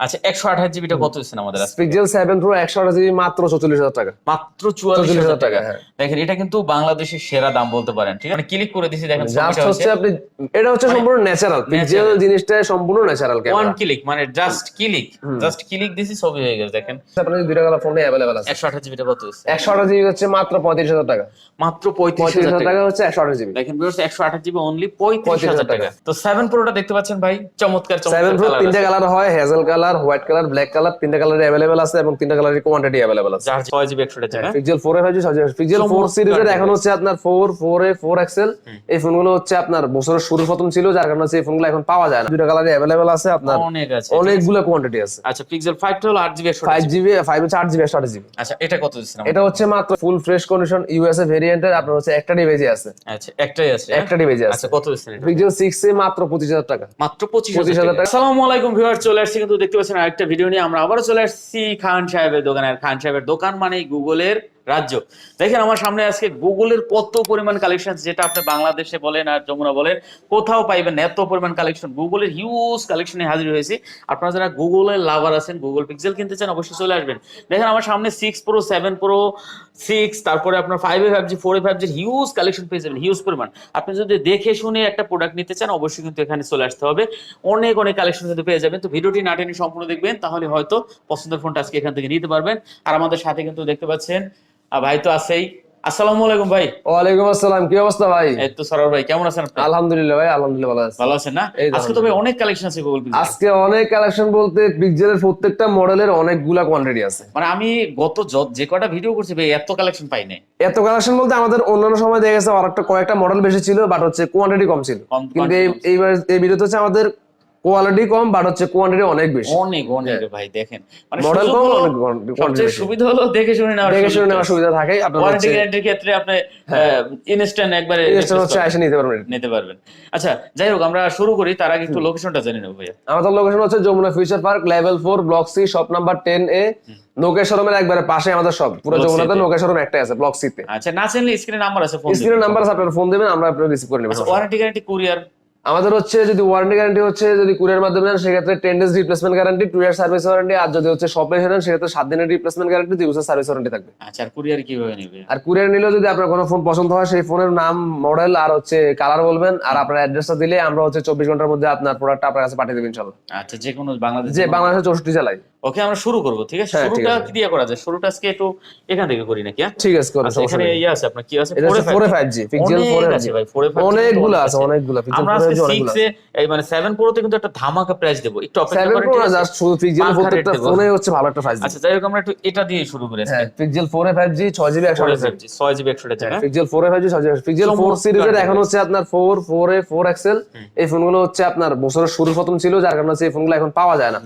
আচ্ছা একশো আঠাশ জিবিটা কত দিচ্ছেন আমাদের পিক্সেল সেভেন প্রো একশো আঠাশ জিবি মাত্র চৌচল্লিশ হাজার টাকা। মাত্র চুয়াল্লিশ হাজার টাকা। হ্যাঁ। দেখেন এটা কিন্তু বাংলাদেশের সেরা দাম বলতে পারেন ঠিক আছে? ক্লিক করে দিছি দেখেন জাস্ট হচ্ছে আপনি এটা হচ্ছে সম্পূর্ণ ন্যাচারাল পিক্সেল জিনিসটা সম্পূর্ণ ন্যাচারাল ওয়ান ক্লিক মানে জাস্ট ক্লিক জাস্ট ক্লিক দিছি ছবি হয়ে গেছে দেখেন। আপনার দুইটা কালার ফোনে অ্যাভেলেবেল আছে। একশো আঠাশ জিবিটা কত একশো আঠাশ জিবি হচ্ছে মাত্র পঁয়ত্রিশ হাজার টাকা। মাত্র পঁয়ত্রিশ পঁয়ত্রিশ হাজার হাজার টাকা। টাকা হচ্ছে একশো আঠাশ জিবি দেখেন ভিউয়ার্স একশো আঠাশ জিবি অনলি পঁয়ত্রিশ হাজার 35,000 টাকা। তো সেভেন প্রোটা দেখতে পাচ্ছেন ভাই চমৎকার প্রো চমৎকার তিনটা কালার হয় hazel colour white colour black colour তিনটা কালার অ্যাভেলেবেল আছে এবং তিনটা কালারের কোয়ান্টিটি অ্যাভেলেবেল আছে। যার GB pixel A pixel four সিরিজের এখন হচ্ছে আপনার four four A four XL এই ফোনগুলো হচ্ছে আপনার বছরের শুরুর প্রথম ছিল যার কারণে হচ্ছে এই ফোনগুলো এখন পাওয়া যায় না। দুইটা কালারে অ্যাভেলেবেল আছে আপনার। অনেক আছে। অনেকগুলো কোয়ান্টিটি আছে। আচ্ছা পিক্সেল ফাইভটা হলো জিবি জিবি চার জিবি জিবি আচ্ছা এটা কত দিচ্ছেন এটা হচ্ছে মাত্র ফুল ফ্রেশ কন্ডিশন ইউএসএ ভেরিয়েন্টের আপনার হচ্ছে একটা ডিভাইসে আছে। আচ্ছা একটাই আছে হ্যাঁ? একটা ডিভাইসে আছে। আচ্ছা কত দিচ্ছেন? পিক্সেল এ মাত্র পঁচিশ হাজার টাকা। মাত্র পঁচিশ 25,000 হাজার টাকা। টাকা। আসসালামু আলাইকুম ভিউয়ার চলে আসছি কিন্তু দেখতে পাচ্ছেন আরেকটা ভিডিও নিয়ে আমরা আবারও চলে আসছি খান সাহেবের দোকানে। খান সাহেবের দোকান মানেই গুগলের রাজ্য। দেখেন আমার সামনে আজকে গুগলের কত পরিমাণ কালেকশন যেটা আপনি বাংলাদেশে বলেন আর যমুনা বলেন, কোথাও পাইবেন এত পরিমাণ কালেকশন গুগলের হিউজ কালেকশনে হাজির হয়েছে। আপনারা যারা গুগলের লাভার আছেন, গুগল পিক্সেল কিনতে চান, অবশ্যই চলে আসবেন। দেখেন আমার সামনে six pro seven pro six তারপরে আপনার ফাইভ এ জি ফোর এ জির হিউজ কালেকশন পেয়ে যাবেন হিউজ পরিমাণ। আপনি যদি দেখে শুনে একটা প্রোডাক্ট নিতে চান, অবশ্যই কিন্তু এখানে চলে আসতে হবে। অনেক অনেক কালেকশন কিন্তু পেয়ে যাবেন। তো ভিডিওটি না টেনে সম্পূর্ণ দেখবেন, তাহলে হয়তো পছন্দের ফোনটা আজকে এখান থেকে নিতে পারবেন। আর আমাদের সাথে কিন্তু দেখতে পাচ্ছেন ভাই তো আছেই। আসসালামু আলাইকুম ভাই। ওয়ালাইকুম আসসালাম কি অবস্থা ভাই? এই তো সরোর ভাই কেমন আছেন আপনি আলহামদুলিল্লাহ ভাই আলহামদুলিল্লাহ ভালো আছে। ভালো আছেন না? আজকে তো ভাই অনেক কালেকশন আছে গুগল পিক্সেল আজকে অনেক কালেকশন বলতে পিক্সেলের প্রত্যেকটা মডেলের অনেকগুলা কোয়ান্টিটি আছে। মানে আমি গত য- যে কটা ভিডিও করছি ভাই এত কালেকশন পাই নাই। এত কালেকশন বলতে আমাদের অন্যান্য সময় দেখা গেছে আরেকটা কয়েকটা মডেল বেশি ছিল বাট হচ্ছে কোয়ান্টিটি কম ছিল। কিন্তু এইবার এই ভিডিওতে হচ্ছে আমাদের কোয়ালিটি কম বাট হচ্ছে কোয়ান্টিটি অনেক বেশি। অনেক অনেক ভাই দেখেন। মানে মডেল কম অনেক সবচেয়ে সুবিধা হলো দেখে শুনে নেওয়ার দেখে শুনে আছে। সুবিধা থাকে আপনার গ্যারান্টির ক্ষেত্রে আপনি ইনস্ট্যান্ট একবারে জিনিসটা হচ্ছে এসে নিতে পারবেন। নিতে পারবেন। আচ্ছা যাই হোক আমরা শুরু করি তার আগে একটু লোকেশনটা জেনে নেব ভাইয়া। আমাদের লোকেশন হচ্ছে Jamuna future park level four block C shop number ten A নোকেশ শোরুমের একবারে পাশে আমাদের সব পুরো যমুনাতে তে। নোকেশ শোরুম একটাই আছে ব্লক সি তে। আচ্ছা না চিনলে স্ক্রিনে নাম্বার আছে ফোন স্ক্রিনের নাম্বার আছে আপনার ফোন দিবেন আমরা আপনার রিসিভ করে নেবেন ওয়ারেন্টি গ্যারান্টি কুরিয়ার আমাদের হচ্ছে যদি ওয়ারেন্টি গ্যারান্টি হচ্ছে যদি কুরিয়ার মাধ্যমে নেন সেক্ষেত্রে ten days replacement guarantee two year service warranty আর যদি হচ্ছে শপে নেন সেক্ষেত্রে সাত দিনের রিপ্লেসমেন্ট গ্যারান্টি দুই বছর সার্ভিস ওয়ারেন্টি থাকবে। আচ্ছা আর কুরিয়ার কীভাবে নেবে? আর কুরিয়ার নিলেও যদি আপনার কোনো ফোন পছন্দ হয় সেই ফোনের নাম মডেল আর হচ্ছে কালার বলবেন আর আপনার অ্যাড্রেসটা দিলে আমরা হচ্ছে চব্বিশ ঘণ্টার মধ্যে আপনার প্রোডাক্ট আপনার কাছে পাঠিয়ে দেবেন ইনশাল্লাহ আচ্ছা যে কোনো বাংলাদেশ যে বাংলাদেশের চৌষট্টি জেলায়। ওকে আমরা শুরু করব ঠিক আছে? হ্যাঁ, শুরুটা কি দিয়ে করা যায়? শুরুটা আজকে একটু এখান থেকে করি নাকি হ্যাঁ? ঠিক আছে কোনো আচ্ছা এখানে নেই। ইয়ে আছে আপনার কি আছে? এটা হচ্ছে 4A four G pixel four অনেক আছে ভাই 4A অনেকগুলো আছে অনেকগুলো পিক্সেল আমরা ফোর আজকে অনেকগুলো 6 এ এই মানে 7 প্রোতে কিন্তু একটা ধামাকা প্রাইস দেব একটু অপেক্ষা করেন প্রো ঠিক জাস্ট শুধু পিক্সেল প্রত্যেকটা ফোনে হচ্ছে ভালো একটা প্রাইস আচ্ছা যাই হোক আমরা একটু এটা দিয়ে শুরু করি আজকে। হ্যাঁ পিক্সেল ফোর ফাইভ জি ছয় জিবি একশো আঠাশ 6 জিবি 100 টাকা পিক্সেল ফোর ফাইভ জি ছয় জিবি পিক্সেল ফোর চমৎকার সিরিজের এখন হচ্ছে আপনার four four A four XL এই ফোনগুলো হচ্ছে আপনার বছরের শুরুর প্রথম ছিল যার কারণে এই ফোনগুলো এখন পাওয়া যায় না।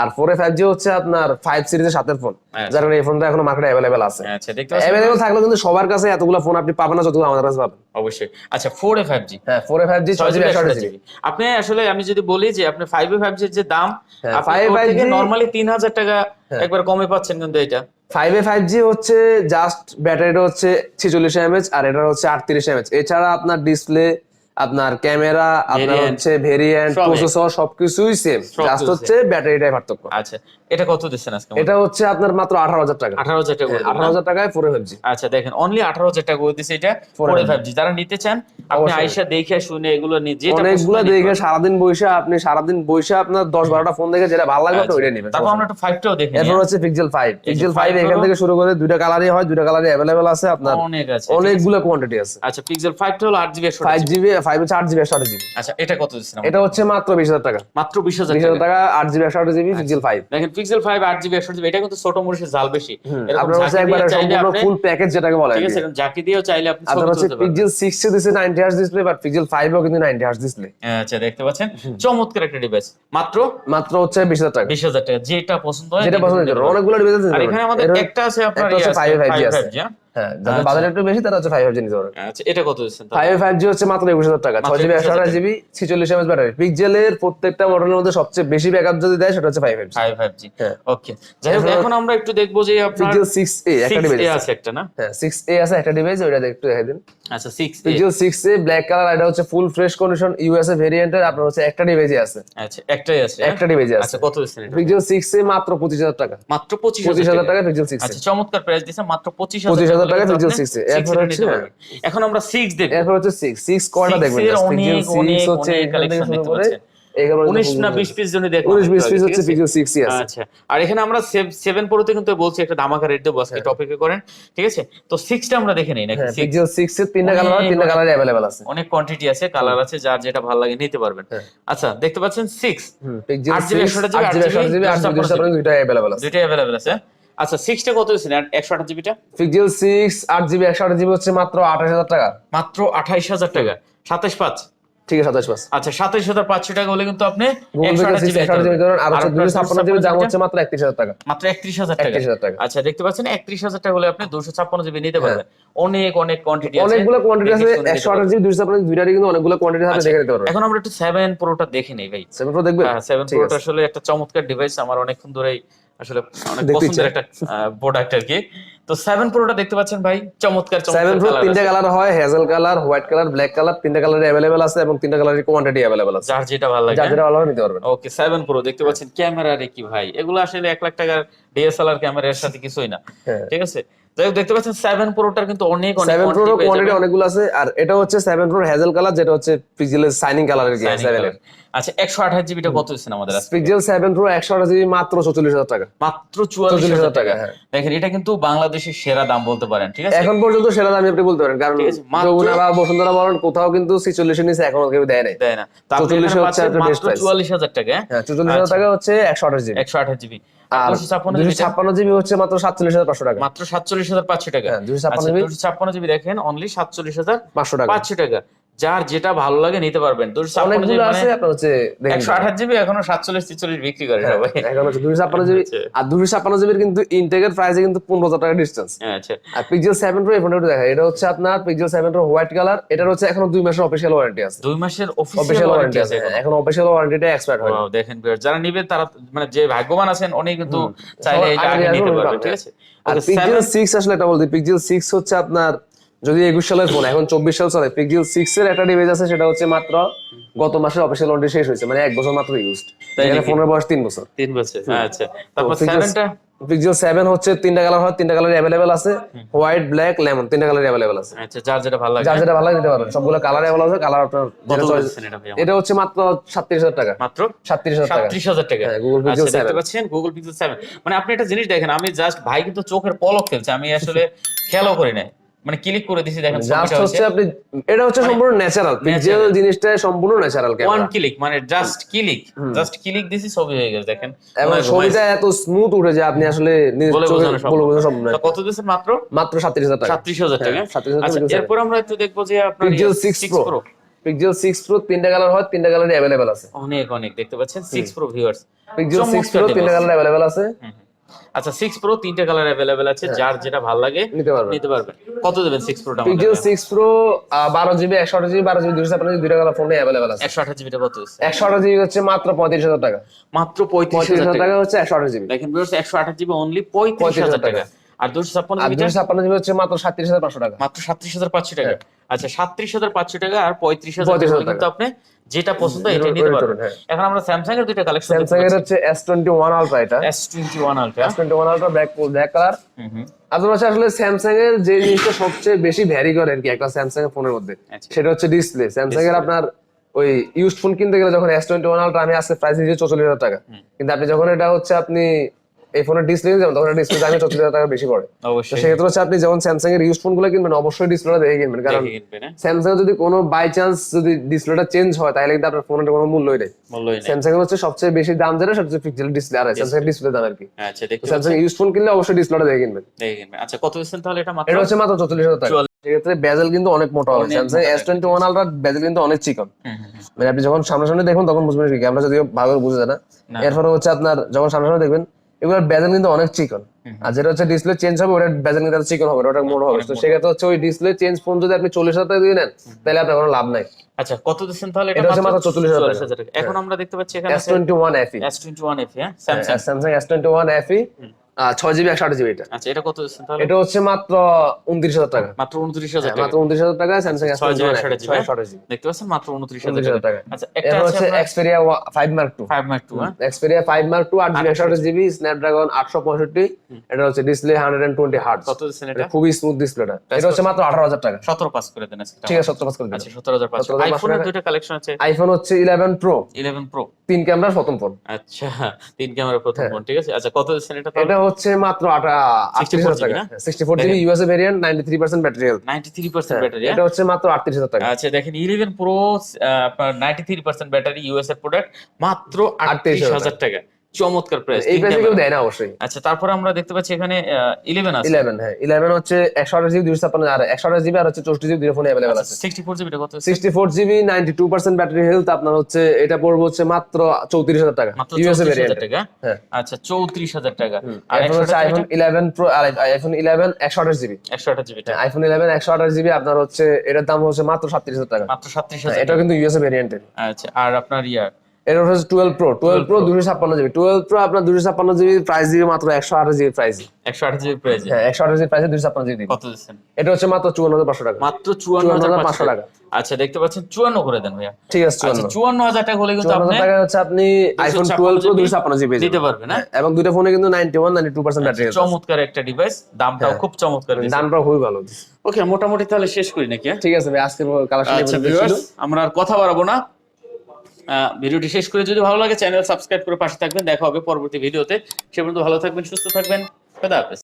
আর ফোর এ ফাইভ জি হচ্ছে আপনার ফাইভ সিরিজের সাথের ফোন হ্যাঁ। যার কারণে এই ফোনটা এখনও মার্কেটে অ্যাভেলেবেল আছে। আচ্ছা অ্যাভেলেবেল থাকলেও কিন্তু সবার কাছে এতগুলো ফোন আপনি পাবেন না যতগুলো আমাদের কাছে পাবেন। অবশ্যই। আচ্ছা 4 এ 5G হ্যাঁ ফোর এ ফাইভ জি ছয় জিবি আপনি আসলে আমি যদি বলি যে আপনি 5 এ 5G এর যে দাম হ্যাঁ, 5A 5G নরমালি 3000 টাকা একবার কমে পাচ্ছেন কিন্তু এটা। ফাইভ এ ফাইভ জি হচ্ছে জাস্ট ব্যাটারিটা হচ্ছে ছেচল্লিশ এমএচ আর এটা হচ্ছে আটত্রিশ এমএচ এছাড়া আপনার ডিসপ্লে আপনার ক্যামেরা আপনার হচ্ছে ভেরিয়েন্ট প্রসেসর সবকিছুই সেম জাস্ট হচ্ছে ব্যাটারিটাই পার্থক্য। আচ্ছা এটা কত দিচ্ছেন আজকে এটা হচ্ছে আপনার মাত্র আঠারো হাজার টাকা। 18000 টাকা করে আঠারো হাজার টাকায় ফোর ফাইভ জি আচ্ছা দেখেন অনলি আঠারো হাজার টাকা করে দিচ্ছে এটা 4A ফোর জি যারা নিতে চান আপনি। আইসা দেখে শুনে এগুলো নিয়ে যেটা অনেকগুলো দেখে নিতে সারাদিন বৈশা আপনি সারাদিন বৈশা আপনার দশ বারোটা ফোন দেখে যেটা ভালো লাগবে পারেন। ওইটা নেবেন। তারপর আমরা একটু ফাইভটাও দেখে নিই, এরপর হ্যাঁ? হচ্ছে পিক্সেল ফাইভ এই পিক্সেল ফাইভ 5 এখান থেকে শুরু করে দুইটা কালারই হয় দুইটা কালারই অ্যাভেলেবেল আছে আপনার। অনেক আছে অনেকগুলো কোয়ান্টিটি আছে। আচ্ছা পিক্সেল ফাইভটা হলো আট জিবি একশো ফাইভ জিবি ফাইভ জিবি একশো আঠাশ জিবি আচ্ছা এটা কত দিচ্ছেন এটা হচ্ছে মাত্র বিশ হাজার টাকা। মাত্র বিশ হাজার বিশ হাজার টাকা। আট জিবি একশো আঠাশ জিবি পিক্সেল ফাইভ দেখেন পিক্সেল ফাইভ আট জিবি একশো জিবি এটা কিন্তু ছোট মরিচের জাল বেশি। আপনার হচ্ছে ঝাঁকি দিয়ে একবারে চাইলে সম্পূর্ণ ফুল প্যাকেজ যেটাকে বলা ঠিক আছে এরকম দিয়েও চাইলে আপনি আপনার হচ্ছে পিক্সেল সিক্স এ দিচ্ছে ninety hertz display but pixel five ও কিন্তু নাইনটি হার্স ডিসপ্লে আচ্ছা দেখতে পাচ্ছেন? চমৎকার একটা ডিভাইস মাত্র? মাত্র হচ্ছে বিশ হাজার টাকা। বিশ হাজার টাকা যেটা পছন্দ হয় যেটা পছন্দ নিতে অনেকগুলো ডিভাইস আছে। এখানে আমাদের একটা আছে আপনার 5G 5G আছে। হ্যাঁ? হ্যাঁ যাদের আচ্ছা। বাজার একটু বেশি তারা হচ্ছে ফাইভ হাজার নিতে পারে আচ্ছা এটা কত দিচ্ছেন ফাইভ ফাইভ জি হচ্ছে মাত্র একুশ হাজার টাকা। ছয় জিবি একশো 21,000 আঠাশ জিবি ছিচল্লিশ এমএস ব্যাটারি পিকজেলের প্রত্যেকটা মডেলের মধ্যে সবচেয়ে বেশি ব্যাকআপ যদি দেয় সেটা হচ্ছে five five five five G হ্যাঁ। ওকে যাই হোক এখন আমরা একটু দেখব যে আপনার পিক্সেল সিক্স এ একটা ডিভাইস আছে একটা না? হ্যাঁ সিক্স এ আছে একটা ডিভাইস ওইটা একটু দেখে দিন। আচ্ছা six pixel six A black colour এটা হচ্ছে ফুল ফ্রেশ কন্ডিশন ইউএসএ ভেরিয়েন্টের আপনার হচ্ছে একটা আছে। আচ্ছা একটাই আছে হ্যাঁ? একটা আছে। আচ্ছা কত পিক্সেল এ মাত্র পঁচিশ হাজার টাকা। মাত্র টাকা। পিক্সেল সিক্স আচ্ছা চমৎকার প্রাইস দিছে মাত্র পঁচিশ 25,000 টাকা কিন্তু 6 এ। এরপর হচ্ছে- এখন আমরা সিক্স দেখব। এরপর হচ্ছে সিক্স সিক্স কয়টা দেখবেন এর অনেক, অনেক, হচ্ছে দেখতে পাচ্ছেন। উনিশ না বিশ পিস জন্য উনিশ বিশ পিস হচ্ছে আচ্ছা। আর এখানে আমরা সেভেন প্রোতে কিন্তু বলছি একটা ধামাকা রেট দেবো আজকে টপিকে করেন ঠিক আছে? তো সিক্সটা আমরা দেখে নিই নাকি? হ্যাঁ সিক্স এর তিনটা কালার তিনটা কালার অ্যাভেলেবেল আছে। অনেক কোয়ান্টিটি আছে কালার আছে যার যেটা ভালো লাগে নিতে পারবেন। হ্যাঁ। আচ্ছা দেখতে পাচ্ছেন সিক্স আট জিবি, একশো আট আট দুইটা অ্যাভেলেবেল আছে। দুইটাই অ্যাভেলেবেল আছে আচ্ছা সিক্সটা কত হয়েছিল একশো আঠাশ জিবিটা? পিক্সেল সিক্স আট জিবি একশো আঠাশ জিবি হচ্ছে মাত্র আঠাশ হাজার টাকা। মাত্র আঠাইশ হাজার টাকা। সাতাশ পাঁচ। ঠিক আছে সাতাশ পাঁচ আচ্ছা সাতাইশ হাজার পাঁচশো টাকা হলে কিন্তু আপনি গুগল একশো থেকে আঠাশ সিক্স জিবি একশো আঠাশ জিবি ধরুন আর হচ্ছে আর দুশো ছাপ্পান্ন জিবি দাম হচ্ছে মাত্র একত্রিশ হাজার টাকা। মাত্র একত্রিশ হাজার টাকা? একত্রিশ হাজার টাকা। আচ্ছা দেখতে পাচ্ছেন একত্রিশ হাজার টাকা হলে আপনি দুশো ছাপ্পান্ন জিবি নিতে পারবেন। অনেক অনেক কোয়ান্টিটি আছে। অনেকগুলো কোয়ান্টিটি আছে দেখে শুনে নিতে একশো আঠাশ জিবি দুশো ছাপ্পান্ন জিবি দুইটারই কিন্তু অনেকগুলো কোয়ান্টিটি আছে আচ্ছা, দেখে নিতে পারবেন। এখন আমরা একটু সেভেন প্রোটা দেখে নেই ভাই। সেভেন প্রো দেখবেন? সেভেন ঠিক প্রোটা আসলে একটা চমৎকার ডিভাইস আমার অনেকক্ষণ ধরেই আসলে অনেক পছন্দের একটা প্রোডাক্ট আর কি। তো সেভেন প্রোটা দেখতে পাচ্ছেন ভাই? চমৎকার সেভেন প্রো তিনটা কালার হয় hazel colour white colour black colour তিনটা কালার অ্যাভেলেবেল আছে এবং তিনটা কালারের কোয়ান্টিটি অ্যাভেলেবেল আছে। যার যেটা ভালো লাগে। যার যেটা ভালো লাগে নিতে পারবেন। ওকে সেভেন প্রো দেখতে পাচ্ছেন ক্যামেরা রে কি ভাই। এগুলো আসলে এক লাখ টাকার ডিএসএলআর ক্যামেরার সাথে কিছুই না। হ্যাঁ। ঠিক আছে? যাই হোক দেখতে পাচ্ছেন সেভেন প্রোটার কিন্তু অনেক অনেক সেভেন কোয়ান্টিটি অনেকগুলো আছে আর এটা হচ্ছে সেভেন প্রো হেজেল কালার যেটা হচ্ছে পিক্সেলের সাইনিং কালারের কি সেভেন color। আচ্ছা একশো আঠাশ জিবিটা কত হচ্ছে আমাদের আজকে? পিক্সেল সেভেন প্রো একশো আঠাশ জিবি মাত্র চৌচল্লিশ হাজার টাকা মাত্র চুয়াল্লিশ 44,000 হাজার টাকা হ্যাঁ। দেখেন এটা কিন্তু বাংলাদেশের সেরা দাম বলতে পারেন ঠিক আছে এখন পর্যন্ত সেরা দাম আপনি বলতে পারেন কারণ যমুনা বা বসুন্ধরা বলেন কোথাও কিন্তু ছিচল্লিশের নিচে এখনও কেউ দেয় নাই দেয় না তো আপনি 44 এখানে হচ্ছে পাচ্ছেন একটা best মাত্র price। চুয়াল্লিশ হাজার টাকা হ্যাঁ? হ্যাঁ চৌচল্লিশ হাজার আচ্ছা। টাকা হচ্ছে একশো আঠাশ জিবি একশো আঠাশ জিবি আর দুশো ছাপ্পান্ন জিবি হচ্ছে মাত্র সাতচল্লিশ হাজার পাঁচশো টাকা। মাত্র সাতচল্লিশ হাজার পাঁচশো টাকা। হ্যাঁ, 256 আচ্ছা, জিবি। 256 জিবি দেখেন অনলি সাতচল্লিশ হাজার পাঁচশো টাকা। পাঁচশো টাকা। যার যেটা ভালো লাগে নিতে পারবেন। অনেকগুলো আছে মানে আপনার হচ্ছে একশো আঠাশ জিবি এখনও সাতচল্লিশ তিচল্লিশ বিক্রি করে হ্যাঁ, সবাই। এখন হচ্ছে দুশো ছাপ্পান্ন জিবি আচ্ছা। আর দুশো ছাপ্পান্ন জিবির কিন্তু ইনটেকের প্রাইসে কিন্তু পনেরো হাজার টাকা ডিস্টেন্স আচ্ছা। আর পিক্সেল সেভেন প্রো এই ফোনটা দেখা এটা হচ্ছে আপনার pixel seven pro white colour এটার হচ্ছে এখনও দুই মাসের অফিসিয়াল ওয়ারেন্টি আছে। দুই মাসের অফিসিয়াল ওয়ারেন্টি আছে হ্যাঁ, এখন অফিসিয়াল ওয়ারেন্টিটা এক্সপায়ার হয় দেখেন যারা নিবে তারা মানে যে ভাগ্যবান আছেন উনি কিন্তু চাইলে এটা আগে আগে নিতে পারবে ঠিক আছে? আর পিক্সেল সিক্স আসলে এটা বলতে পিক্সেল সিক্স হচ্ছে আপনার যদি একুশ সালের ফোন এখন চব্বিশ সাল চলে পিক্সেল সিক্স এর একটা ডিভাইস আছে সেটা হচ্ছে মাত্র গত মাসের অফিসিয়াল ওয়ারেন্টি শেষ হয়েছে মানে এক বছর মাত্র ইউজড তাই এখানে ফোনের বয়স তিন বছর। তিন বছর আচ্ছা। তারপর সেভেনটা পিক্সেল সেভেন হচ্ছে তিনটা কালার হয় তিনটা কালার অ্যাভেলেবেল আছে হোয়াইট ব্ল্যাক লেমন তিনটা কালার অ্যাভেলেবেল আছে। আচ্ছা যার যেটা ভালো লাগে। যার যেটা ভালো লাগে নিতে পারবেন সবগুলো কালার অ্যাভেলেবল আছে কালার আপনার এটা হচ্ছে মাত্র সাতত্রিশ হাজার টাকা। মাত্র? সাতত্রিশ হাজার টাকা। সাতত্রিশ হাজার টাকা। Google Pixel আচ্ছা দেখতে পাচ্ছেন গুগল পিক্সেল সেভেন মানে আপনি একটা জিনিস দেখেন আমি জাস্ট ভাই কিন্তু চোখের পলক খেলছে আমি আসলে খেয়ালও করি নাই। মানে ক্লিক করে দিছি দেখেন জাস্ট হচ্ছে আপনি এটা হচ্ছে সম্পূর্ণ ন্যাচারাল পিক্সেল জিনিসটা সম্পূর্ণ ন্যাচারাল ওয়ান ক্লিক মানে জাস্ট ক্লিক জাস্ট ক্লিক দিছি ছবি হয়ে গেছে দেখেন। এবং মনে ছবিটা এত স্মুথ উঠে যে আপনি আসলে বলে বোঝানো সম্ভব না। কত দিয়েছেন মাত্র? মাত্র সাতত্রিশ হাজার টাকা। সাতত্রিশ হাজার টাকা। হ্যাঁ, 37,000 আচ্ছা এরপর আমরা একটু দেখব যে আপনার পিক্সেল ইয়ে, six 6 pro pixel six pro তিনটা কালার হয় তিনটা কালার অ্যাভেলেবেল আছে। অনেক অনেক দেখতে পাচ্ছেন? Six pro viewers pixel six pro তিনটা কালার অ্যাভেলেবেল আছে। আচ্ছা সিক্স প্রো তিনটে কালার অ্যাভেলেবেল আছে যার যেটা ভালো লাগে নিতে পারবেন নিতে পারবেন কত দেবেন সিক্স প্রোটা পিক্সেল সিক্স প্রো বারো জিবি একশো আঠাশ জিবি বারো জিবি দুশো ছাপ্পান্ন জিবি দুইটা কালার ফোনে অ্যাভেলেবেল আছে। একশো আঠাশ জিবিটা কত হচ্ছে? একশো আঠাশ জিবি হচ্ছে মাত্র পঁয়ত্রিশ হাজার টাকা। মাত্র পঁয়ত্রিশ পঁয়ত্রিশ হাজার হাজার টাকা। টাকা হচ্ছে একশো আঠাশ জিবি দেখেন ভিউয়ার্স একশো আঠাশ জিবি অনলি 35,000 টাকা। আর দুশো ছাপ্পান্ন আর জিবিটা দুশো জিবি হচ্ছে মাত্র সাতত্রিশ হাজার পাঁচশো টাকা। মাত্র সাতত্রিশ হাজার পাঁচশো টাকা। আচ্ছা সাতত্রিশ হাজার পাঁচশো টাকা আর পঁয়ত্রিশ হাজার 35,000 টাকা কিন্তু আপনি যেটা পছন্দ এটা নিতে পারবেন পারবেন, এখন আমরা স্যামসাং এর দুইটা কালেকশন স্যামসাং এর হচ্ছে এস টোয়েন্টি ওয়ান আলট্রা এটা S twenty one ultra S twenty one ultra black black colour আপনার হচ্ছে আসলে স্যামসাং এর যে জিনিসটা সবচেয়ে বেশি ভ্যারি করে আর কি একটা স্যামসাং এর ফোনের মধ্যে আচ্ছা। সেটা হচ্ছে ডিসপ্লে স্যামসাং এর আপনার ওই ইউজ ফোন কিনতে গেলে যখন এস টোয়েন্টি ওয়ান আলট্রা আমি আজকে প্রাইস চৌচল্লিশ হাজার টাকা। কিন্তু আপনি যখন এটা হচ্ছে আপনি এই ফোনের ডিসপ্লে যাবেন তখন ডিসপ্লে দামে চৌচল্লিশ হাজার টাকা বেশি পড়ে। তো অবশ্যই। সেক্ষেত্রে হচ্ছে আপনি যখন স্যামসাং এর ইউজ ফোনগুলো কিনবেন অবশ্যই ডিসপ্লেটা দেখে কিনবেন। কারণ? স্যামসাং যদি কোনো বাই চান্স যদি ডিসপ্লেটা চেঞ্জ হয় তাহলে কিন্তু আপনার ফোনের কোনো মূল্যই নেই। স্যামসাং এর হচ্ছে সবচেয়ে বেশি দাম যেটা হচ্ছে পিক্সেল ডিসপ্লে আর স্যামসাং ডিসপ্লে দাম আর কি। আচ্ছা স্যামসাং ইউজ ফোন কিনলে অবশ্যই ডিসপ্লেটা দেখে কিনবেন। দেখে কিনবেন। আচ্ছা কত দিচ্ছেন তাহলে এটা মাত্র? এটা হচ্ছে মাত্র চল্লিশ হাজার টাকা। সেক্ষেত্রে বেজেল কিন্তু অনেক মোটা হবে Samsung S twenty one ultra bezel কিন্তু অনেক চিকন। মানে আপনি যখন সামনাসামনি দেখবেন তখন বুঝবেন কি ক্যামেরা যদিও ভালো বুঝে যায় না না। এরপরে হচ্ছে আপনার যখন সামনাসামনি দেখবেন এগুলোর ব্যাজন কিন্তু অনেক চিকন। আর যেটা হচ্ছে ডিসপ্লে চেঞ্জ হবে ওটা ব্যাজন কিন্তু চিকন হবে ওটা মোটা হবে। তো সেক্ষেত্রে হচ্ছে ওই ডিসপ্লে চেঞ্জ ফোন যদি আপনি চল্লিশ হাজার টাকা দিয়ে নেন তাহলে আপনার কোনো লাভ নাই। আচ্ছা কত দিচ্ছেন তাহলে? এটা হচ্ছে মাত্র চল্লিশ হাজার টাকা। এখন আমরা দেখতে পাচ্ছি এখানে S twenty one FE S twenty one F হ্যাঁ Samsung Samsung S twenty one FE ছয় জিবি একশো আট জিবি এটা আচ্ছা এটা কত এটা হচ্ছে মাত্র উনত্রিশ হাজার টাকা। মাত্র উনত্রিশ হাজার মাত্র উনত্রিশ হাজার টাকা স্যামসাং ছয় জিবি একশো আঠাশ জিবি, জিবি দেখতে পাচ্ছেন? মাত্র উনত্রিশ হাজার টাকা। টাকা। আচ্ছা একটা হচ্ছে Xperia five mark two five mark two Xperia five mark two আট জিবি একশো আঠাশ জিবি স্ন্যাপড্রাগন আটশো পঁয়ষট্টি। এটা হচ্ছে display hundred and twenty hertz কত এটা? খুবই স্মুথ ডিসপ্লেটা এটা হচ্ছে মাত্র আঠারো হাজার টাকা। সতেরো পাস করে দেন ঠিক আছে সত্তর পাঁচ করে আচ্ছা সতেরো হাজার পাঁচশো। আইফোনের দুইটা কালেকশন আছে? আইফোন হচ্ছে ইলেভেন প্রো ইলেভেন প্রো তিন ক্যামেরা প্রথম ফোন। আচ্ছা তিন ক্যামেরা প্রথম হ্যাঁ। ফোন ঠিক আছে? আচ্ছা কত এটা হচ্ছে মাত্র আটা আটত্রিশ হাজার টাকা। Sixty four GB USA variant ninety three percent battery health ninety three percent battery এটা হচ্ছে মাত্র আটত্রিশ হাজার টাকা। আচ্ছা দেখেন eleven pro ninety three percent battery US product মাত্র আটত্রিশ হাজার টাকা। চমৎকার প্রাইস এই প্রাইসে কেউ দেয় না অবশ্যই। আচ্ছা তারপরে আমরা দেখতে পাচ্ছি এখানে ইলেভেন আছে। ইলেভেন হ্যাঁ ইলেভেন হচ্ছে একশো আঠাশ জিবি দুইশো ছাপ্পান্ন আর একশো আঠাশ জিবি আর হচ্ছে চৌষট্টি জিবি দুটো ফোনে অ্যাভেলেবল আছে। সিক্সটি ফোর জিবিটা কত sixty four GB ninety two percent battery health আপনার হচ্ছে এটা পড়বে হচ্ছে মাত্র চৌত্রিশ হাজার টাকা। ইউএসএ ভেরিয়েন্ট টাকা? হ্যাঁ। আচ্ছা চৌত্রিশ হাজার টাকা। আর এরপর হচ্ছে আইফোন ইলেভেন প্রো আর আইফোন ইলেভেন একশো আঠাশ জিবি। একশো আঠাশ জিবিটা আইফোন ইলেভেন একশো আঠাশ জিবি আপনার হচ্ছে এটার দাম হচ্ছে মাত্র সাতত্রিশ হাজার টাকা। মাত্র সাতত্রিশ হ্যাঁ, হাজার এটা কিন্তু ইউএসএ ভেরিয়েন্টের আচ্ছা আর আপনার ইয়া এটা হচ্ছে টুয়েলভ প্রো টুয়েলভ প্রো দুশো ছাপ্পান্ন জিবি। টুয়েলভ প্রো আপনার দুশো ছাপ্পান্ন জিবি প্রাইস দিবে মাত্র একশো আঠাশ জিবি প্রাইস একশো আঠাশ জিবি প্রাইস হ্যাঁ একশো আঠাশ জিবি প্রাইসে দুশো ছাপ্পান্ন জিবি কত দিচ্ছেন? এটা হচ্ছে মাত্র চুয়ান্ন হাজার পাঁচশো টাকা। মাত্র চুয়ান্ন হাজার পাঁচশো টাকা। আচ্ছা দেখতে পাচ্ছেন চুয়ান্ন করে দেন ভাইয়া। ঠিক আছে চুয়ান্ন। আচ্ছা চুয়ান্ন হাজার টাকা হলে কিন্তু আপনি টাকা হচ্ছে আপনি আইফোন টুয়েলভ প্রো দুশো ছাপ্পান্ন জিবি দিতে পারবেন হ্যাঁ? এবং দুটো ফোনে কিন্তু ninety one ninety two percent battery চমৎকার একটা ডিভাইস দামটাও খুব চমৎকার দামটা খুবই ভালো। ওকে মোটামুটি তাহলে শেষ করি নাকি হ্যাঁ? ঠিক আছে ভাই আজকের কালেকশন আচ্ছা আমরা আর কথা বাড়াবো না। ভিডিওটি শেষ করে যদি ভালো লাগে চ্যানেল সাবস্ক্রাইব করে পাশে থাকবেন। দেখা হবে পরবর্তী ভিডিওতে। সে পর্যন্ত ভালো থাকবেন, সুস্থ থাকবেন। খোদা হাফেজ।